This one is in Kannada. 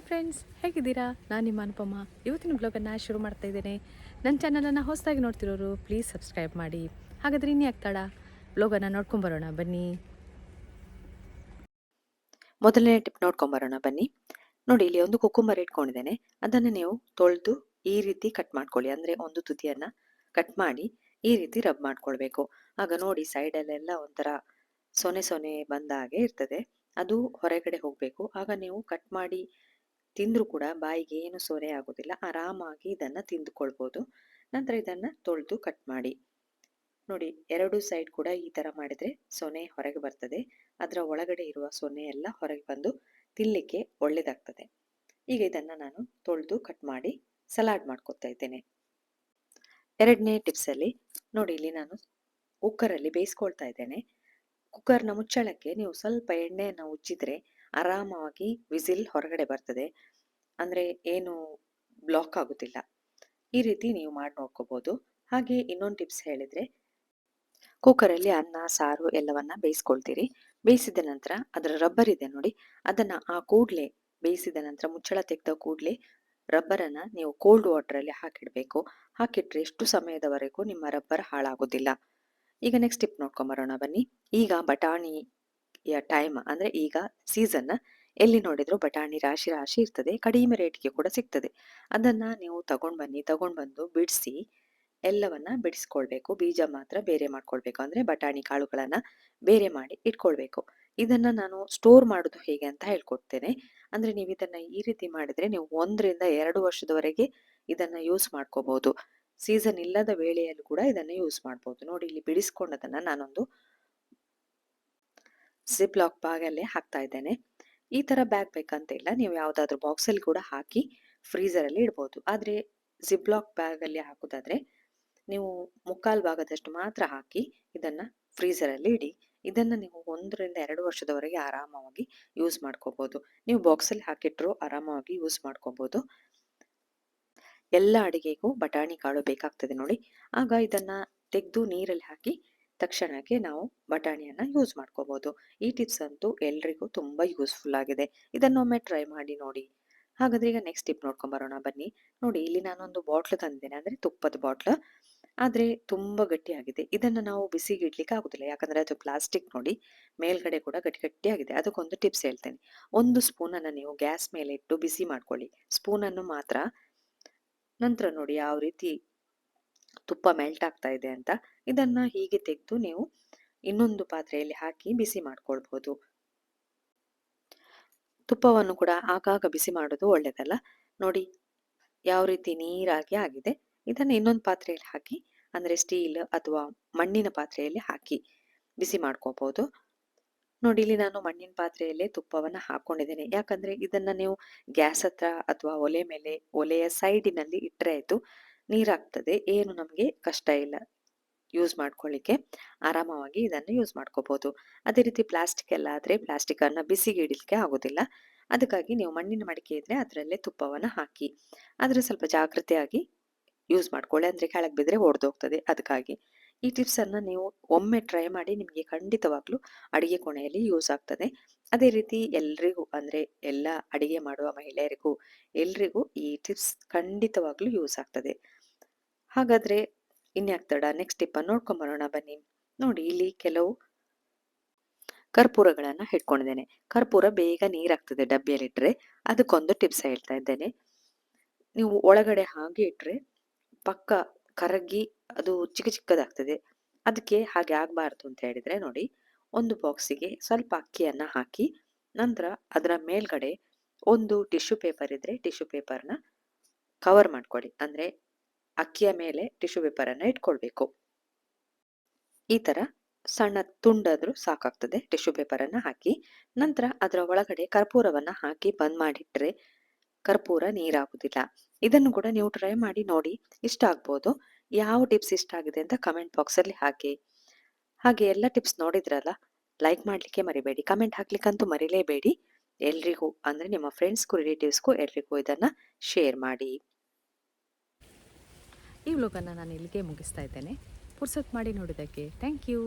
ಹಾಯ್ ಫ್ರೆಂಡ್ಸ್ ಹೇಗಿದ್ದೀರಾ? ನಾನು ನಿಮ್ಮ ಅನುಪಮ. ಇವತ್ತಿನ ಬ್ಲಾಗನ್ನು ಶುರು ಮಾಡ್ತಾ ಇದ್ದೇನೆ. ನನ್ನ ಚಾನಲನ್ನು ಹೊಸದಾಗಿ ನೋಡ್ತಿರೋರು ಪ್ಲೀಸ್ ಸಬ್ಸ್ಕ್ರೈಬ್ ಮಾಡಿ. ಹಾಗಾದರೆ ಇನ್ನೇ ಆಗ್ತಾಳ ಬ್ಲಾಗನ್ನು ನೋಡ್ಕೊಂಬರೋಣ ಬನ್ನಿ. ಮೊದಲನೇ ಟಿಪ್ ನೋಡ್ಕೊಂಬರೋಣ ಬನ್ನಿ. ನೋಡಿ, ಇಲ್ಲಿ ಒಂದು ಕುಕ್ಕುಂಬರ್ ಇಟ್ಕೊಂಡಿದ್ದೇನೆ. ಅದನ್ನು ನೀವು ತೊಳೆದು ಈ ರೀತಿ ಕಟ್ ಮಾಡ್ಕೊಳ್ಳಿ. ಅಂದರೆ ಒಂದು ತುದಿಯನ್ನು ಕಟ್ ಮಾಡಿ ಈ ರೀತಿ ರಬ್ ಮಾಡ್ಕೊಳ್ಬೇಕು. ಆಗ ನೋಡಿ ಸೈಡಲ್ಲೆಲ್ಲ ಒಂಥರ ಸೊನೆ ಸೊನೆ ಬಂದ ಹಾಗೆ ಇರ್ತದೆ. ಅದು ಹೊರಗಡೆ ಹೋಗಬೇಕು. ಆಗ ನೀವು ಕಟ್ ಮಾಡಿ ತಿಂದರೂ ಕೂಡ ಬಾಯಿಗೆ ಏನು ಸೊರೆ ಆಗೋದಿಲ್ಲ. ಆರಾಮಾಗಿ ಇದನ್ನು ತಿಂದುಕೊಳ್ಬೋದು. ನಂತರ ಇದನ್ನು ತೊಳೆದು ಕಟ್ ಮಾಡಿ. ನೋಡಿ, ಎರಡು ಸೈಡ್ ಕೂಡ ಈ ಥರ ಮಾಡಿದರೆ ಸೊನೆ ಹೊರಗೆ ಬರ್ತದೆ. ಅದರ ಒಳಗಡೆ ಇರುವ ಸೊನೆ ಎಲ್ಲ ಹೊರಗೆ ಬಂದು ತಿನ್ನಲಿಕ್ಕೆ ಒಳ್ಳೆಯದಾಗ್ತದೆ ಈಗ ಇದನ್ನು ನಾನು ತೊಳೆದು ಕಟ್ ಮಾಡಿ ಸಲಾಡ್ ಮಾಡ್ಕೊತಾ ಇದ್ದೇನೆ. ಎರಡನೇ ಟಿಪ್ಸಲ್ಲಿ ನೋಡಿ, ಇಲ್ಲಿ ನಾನು ಕುಕ್ಕರಲ್ಲಿ ಬೇಯಿಸ್ಕೊಳ್ತಾ ಇದ್ದೇನೆ. ಕುಕ್ಕರ್ನ ಮುಚ್ಚಳಕ್ಕೆ ನೀವು ಸ್ವಲ್ಪ ಎಣ್ಣೆಯನ್ನು ಉಜ್ಜಿದ್ರೆ ಆರಾಮವಾಗಿ ವಿಸಿಲ್ ಹೊರಗಡೆ ಬರ್ತದೆ. ಅಂದರೆ ಏನು ಬ್ಲಾಕ್ ಆಗೋದಿಲ್ಲ ಈ ರೀತಿ ನೀವು ಮಾಡಿ ನೋಡ್ಕೋಬೋದು. ಹಾಗೆ ಇನ್ನೊಂದು ಟಿಪ್ಸ್ ಹೇಳಿದರೆ, ಕುಕ್ಕರಲ್ಲಿ ಅನ್ನ, ಸಾರು ಎಲ್ಲವನ್ನ ಬೇಯಿಸ್ಕೊಳ್ತೀರಿ. ಬೇಯಿಸಿದ ನಂತರ ಅದರ ರಬ್ಬರ್ ಇದೆ ನೋಡಿ. ಅದನ್ನು ಆ ಕೂಡಲೇ ಬೇಯಿಸಿದ ನಂತರ ಮುಚ್ಚಳ ತೆಗೆದ ಕೂಡಲೇ ರಬ್ಬರನ್ನು ನೀವು ಕೋಲ್ಡ್ ವಾಟರಲ್ಲಿ ಹಾಕಿಡಬೇಕು. ಹಾಕಿಟ್ರೆ ಎಷ್ಟು ಸಮಯದವರೆಗೂ ನಿಮ್ಮ ರಬ್ಬರ್ ಹಾಳಾಗೋದಿಲ್ಲ ಈಗ ನೆಕ್ಸ್ಟ್ ಟಿಪ್ ನೋಡ್ಕೊಂಬರೋಣ ಬನ್ನಿ. ಈಗ ಬಟಾಣಿಯ ಟೈಮ್ ಅಂದರೆ ಈಗ ಸೀಸನ್ ಎಲ್ಲಿ ನೋಡಿದ್ರು ಬಟಾಣಿ ರಾಶಿ ರಾಶಿ ಇರ್ತದೆ, ಕಡಿಮೆ ರೇಟ್ಗೆ ಕೂಡ ಸಿಗ್ತದೆ. ಅದನ್ನು ನೀವು ತಗೊಂಡು ಬನ್ನಿ, ತಗೊಂಡು ಬಂದು ಬಿಡಿಸಿ, ಎಲ್ಲವನ್ನ ಬಿಡಿಸ್ಕೊಳ್ಬೇಕು. ಬೀಜ ಮಾತ್ರ ಬೇರೆ ಮಾಡ್ಕೊಳ್ಬೇಕು. ಅಂದರೆ ಬಟಾಣಿ ಕಾಳುಗಳನ್ನು ಬೇರೆ ಮಾಡಿ ಇಟ್ಕೊಳ್ಬೇಕು. ಇದನ್ನು ನಾನು ಸ್ಟೋರ್ ಮಾಡೋದು ಹೇಗೆ ಅಂತ ಹೇಳ್ಕೊಡ್ತೇನೆ. ಅಂದರೆ ನೀವು ಇದನ್ನು ಈ ರೀತಿ ಮಾಡಿದರೆ ನೀವು ಒಂದರಿಂದ ಎರಡು ವರ್ಷದವರೆಗೆ ಇದನ್ನು ಯೂಸ್ ಮಾಡ್ಕೋಬಹುದು ಸೀಸನ್ ಇಲ್ಲದ ವೇಳೆಯಲ್ಲೂ ಕೂಡ ಇದನ್ನು ಯೂಸ್ ಮಾಡ್ಬೋದು. ನೋಡಿ, ಇಲ್ಲಿ ಬಿಡಿಸ್ಕೊಂಡದನ್ನು ನಾನೊಂದು ಜಿಪ್ ಲಾಕ್ ಬ್ಯಾಗಲ್ಲೇ ಹಾಕ್ತಾ ಇದ್ದೇನೆ. ಈ ಥರ ಬ್ಯಾಗ್ ಬೇಕಂತ ಇಲ್ಲ. ನೀವು ಯಾವುದಾದ್ರೂ ಬಾಕ್ಸಲ್ಲಿ ಕೂಡ ಹಾಕಿ ಫ್ರೀಸರಲ್ಲಿ ಇಡ್ಬೋದು. ಆದರೆ ಜಿಪ್ ಲಾಕ್ ಬ್ಯಾಗಲ್ಲಿ ಹಾಕೋದಾದರೆ ನೀವು ಮುಕ್ಕಾಲು ಭಾಗದಷ್ಟು ಮಾತ್ರ ಹಾಕಿ ಇದನ್ನು ಫ್ರೀಸರಲ್ಲಿ ಇಡಿ. ಇದನ್ನು ನೀವು ಒಂದರಿಂದ ಎರಡು ವರ್ಷದವರೆಗೆ ಆರಾಮವಾಗಿ ಯೂಸ್ ಮಾಡ್ಕೋಬೋದು. ನೀವು ಬಾಕ್ಸಲ್ಲಿ ಹಾಕಿಟ್ರು ಆರಾಮವಾಗಿ ಯೂಸ್ ಮಾಡ್ಕೋಬೋದು. ಎಲ್ಲ ಅಡಿಗೆಗೂ ಬಟಾಣಿ ಕಾಳು ಬೇಕಾಗ್ತದೆ ನೋಡಿ. ಆಗ ಇದನ್ನು ತೆಗೆದು ನೀರಲ್ಲಿ ಹಾಕಿ ತಕ್ಷಣಕ್ಕೆ ನಾವು ಬಟಾಣಿಯನ್ನು ಯೂಸ್ ಮಾಡ್ಕೋಬಹುದು ಈ ಟಿಪ್ಸ್ ಅಂತೂ ಎಲ್ರಿಗೂ ತುಂಬ ಯೂಸ್ಫುಲ್ ಆಗಿದೆ. ಇದನ್ನೊಮ್ಮೆ ಟ್ರೈ ಮಾಡಿ ನೋಡಿ. ಹಾಗಾದ್ರೆ ಈಗ ನೆಕ್ಸ್ಟ್ ಟಿಪ್ ನೋಡ್ಕೊಂಡ್ ಬರೋಣ ಬನ್ನಿ. ನೋಡಿ, ಇಲ್ಲಿ ನಾನೊಂದು ಬಾಟ್ಲು ತಂದಿದ್ದೇನೆ. ಅಂದ್ರೆ ತುಪ್ಪದ ಬಾಟ್ಲ್ ಆದರೆ ತುಂಬ ಗಟ್ಟಿಯಾಗಿದೆ. ಇದನ್ನು ನಾವು ಬಿಸಿಗೆ ಇಡ್ಲಿಕ್ಕೆ ಆಗೋದಿಲ್ಲ. ಯಾಕಂದರೆ ಅದು ಪ್ಲಾಸ್ಟಿಕ್ ನೋಡಿ. ಮೇಲ್ಗಡೆ ಕೂಡ ಗಟ್ಟಿ ಗಟ್ಟಿಯಾಗಿದೆ. ಅದಕ್ಕೊಂದು ಟಿಪ್ಸ್ ಹೇಳ್ತೇನೆ. ಒಂದು ಸ್ಪೂನನ್ನು ನೀವು ಗ್ಯಾಸ್ ಮೇಲೆ ಇಟ್ಟು ಬಿಸಿ ಮಾಡ್ಕೊಳ್ಳಿ. ಸ್ಪೂನನ್ನು ಮಾತ್ರ ನಂತರ ನೋಡಿ ಯಾವ ರೀತಿ ತುಪ್ಪ ಮೆಲ್ಟ್ ಆಗ್ತಾ ಇದೆ ಅಂತ. ಇದನ್ನ ಹೀಗೆ ತೆಗೆದು ನೀವು ಇನ್ನೊಂದು ಪಾತ್ರೆಯಲ್ಲಿ ಹಾಕಿ ಬಿಸಿ ಮಾಡ್ಕೊಳ್ಬಹುದು ತುಪ್ಪವನ್ನು ಕೂಡ ಆಗಾಗ ಬಿಸಿ ಮಾಡೋದು ಒಳ್ಳೇದಲ್ಲ. ನೋಡಿ ಯಾವ ರೀತಿ ನೀರಾಗಿ ಆಗಿದೆ. ಇದನ್ನು ಇನ್ನೊಂದು ಪಾತ್ರೆಯಲ್ಲಿ ಹಾಕಿ ಅಂದ್ರೆ ಸ್ಟೀಲ್ ಅಥವಾ ಮಣ್ಣಿನ ಪಾತ್ರೆಯಲ್ಲಿ ಹಾಕಿ ಬಿಸಿ ಮಾಡ್ಕೋಬಹುದು ನೋಡಿ ಇಲ್ಲಿ ನಾನು ಮಣ್ಣಿನ ಪಾತ್ರೆಯಲ್ಲೇ ತುಪ್ಪವನ್ನ ಹಾಕೊಂಡಿದ್ದೇನೆ. ಯಾಕಂದ್ರೆ ಇದನ್ನ ನೀವು ಗ್ಯಾಸ್ ಹತ್ರ ಅಥವಾ ಒಲೆ ಮೇಲೆ ಒಲೆಯ ಸೈಡಿನಲ್ಲಿ ಇಟ್ಟರೆ ಆಯ್ತು. ನೀರಾಗ್ತದೆ, ಏನು ನಮಗೆ ಕಷ್ಟ ಇಲ್ಲ. ಯೂಸ್ ಮಾಡ್ಕೊಳ್ಳಿಕ್ಕೆ ಆರಾಮವಾಗಿ ಇದನ್ನು ಯೂಸ್ ಮಾಡ್ಕೋಬಹುದು ಅದೇ ರೀತಿ ಪ್ಲಾಸ್ಟಿಕ್ ಎಲ್ಲ ಆದರೆ ಪ್ಲಾಸ್ಟಿಕ್ ಅನ್ನು ಬಿಸಿಗೆ ಆಗೋದಿಲ್ಲ. ಅದಕ್ಕಾಗಿ ನೀವು ಮಣ್ಣಿನ ಮಡಿಕೆ ಇದ್ರೆ ಅದರಲ್ಲೇ ತುಪ್ಪವನ್ನು ಹಾಕಿ, ಆದರೆ ಸ್ವಲ್ಪ ಜಾಗೃತಿಯಾಗಿ ಯೂಸ್ ಮಾಡ್ಕೊಳ್ಳಿ. ಅಂದರೆ ಕೆಳಗೆ ಬಿದ್ದರೆ ಹೋಗ್ತದೆ ಅದಕ್ಕಾಗಿ ಈ ಟಿಪ್ಸ್ ಅನ್ನ ನೀವು ಒಮ್ಮೆ ಟ್ರೈ ಮಾಡಿ ನಿಮಗೆ ಖಂಡಿತವಾಗ್ಲೂ ಅಡಿಗೆ ಕೋಣೆಯಲ್ಲಿ ಯೂಸ್ ಆಗ್ತದೆ. ಅದೇ ರೀತಿ ಎಲ್ರಿಗೂ, ಅಂದ್ರೆ ಎಲ್ಲ ಅಡಿಗೆ ಮಾಡುವ ಮಹಿಳೆಯರಿಗೂ, ಎಲ್ರಿಗೂ ಈ ಟಿಪ್ಸ್ ಖಂಡಿತವಾಗ್ಲೂ ಯೂಸ್ ಆಗ್ತದೆ. ಹಾಗಾದ್ರೆ ಇನ್ಯಾಗ್ತಡ ನೆಕ್ಸ್ಟ್ ಟಿಪ್ಪನ್ನು ನೋಡ್ಕೊಂಡು ಬರೋಣ ಬನ್ನಿ. ನೋಡಿ ಇಲ್ಲಿ ಕೆಲವು ಕರ್ಪೂರಗಳನ್ನು ಹಿಡ್ಕೊಂಡಿದ್ದೇನೆ ಕರ್ಪೂರ ಬೇಗ ನೀರಾಗ್ತದೆ ಡಬ್ಬಿಯಲ್ಲಿಟ್ಟರೆ ಅದಕ್ಕೊಂದು ಟಿಪ್ಸ್ ಹೇಳ್ತಾ ಇದ್ದೇನೆ. ನೀವು ಒಳಗಡೆ ಹಾಗೆ ಇಟ್ಟರೆ ಪಕ್ಕ ಕರಗಿ ಅದು ಚಿಕ್ಕ ಚಿಕ್ಕದಾಗ್ತದೆ. ಅದಕ್ಕೆ ಹಾಗೆ ಆಗಬಾರ್ದು ಅಂತ ಹೇಳಿದ್ರೆ ನೋಡಿ, ಒಂದು ಬಾಕ್ಸಿಗೆ ಸ್ವಲ್ಪ ಅಕ್ಕಿಯನ್ನ ಹಾಕಿ, ನಂತರ ಅದರ ಮೇಲ್ಗಡೆ ಒಂದು ಟಿಶ್ಯೂ ಪೇಪರ್ ಇದ್ರೆ ಟಿಶ್ಯೂ ಪೇಪರ್ನ ಕವರ್ ಮಾಡ್ಕೊಳ್ಳಿ. ಅಂದ್ರೆ ಅಕ್ಕಿಯ ಮೇಲೆ ಟಿಶ್ಯೂ ಪೇಪರನ್ನು ಇಟ್ಕೊಳ್ಬೇಕು. ಈ ತರ ಸಣ್ಣ ತುಂಡಾದ್ರೂ ಸಾಕಾಗ್ತದೆ. ಟಿಶ್ಯೂ ಪೇಪರನ್ನು ಹಾಕಿ, ನಂತರ ಅದರ ಒಳಗಡೆ ಕರ್ಪೂರವನ್ನು ಹಾಕಿ ಬಂದ್ ಮಾಡಿಟ್ರೆ ಕರ್ಪೂರ ನೀರಾಗುವುದಿಲ್ಲ. ಇದನ್ನು ಕೂಡ ನೀವು ಟ್ರೈ ಮಾಡಿ ನೋಡಿ, ಇಷ್ಟ ಆಗ್ಬೋದು. ಯಾವ ಟಿಪ್ಸ್ ಇಷ್ಟ ಆಗಿದೆ ಅಂತ ಕಮೆಂಟ್ ಬಾಕ್ಸಲ್ಲಿ ಹಾಕಿ. ಹಾಗೆ ಎಲ್ಲ ಟಿಪ್ಸ್ ನೋಡಿದ್ರಲ್ಲ ಲೈಕ್ ಮಾಡಲಿಕ್ಕೆ ಮರಿಬೇಡಿ ಕಮೆಂಟ್ ಹಾಕ್ಲಿಕ್ಕಂತೂ ಮರಿಲೇಬೇಡಿ. ಎಲ್ರಿಗೂ, ಅಂದರೆ ನಿಮ್ಮ ಫ್ರೆಂಡ್ಸ್ಗೂ ರಿಲೇಟಿವ್ಸ್ಗೂ ಎಲ್ರಿಗೂ ಇದನ್ನು ಶೇರ್ ಮಾಡಿ. ಈ ವ್ಲಾಗನ್ನು ನಾನು ಇಲ್ಲಿಗೆ ಮುಗಿಸ್ತಾ ಇದ್ದೇನೆ. ಪುರ್ಸತ್ ಮಾಡಿ ನೋಡಿದ್ದಕ್ಕೆ ಥ್ಯಾಂಕ್ ಯು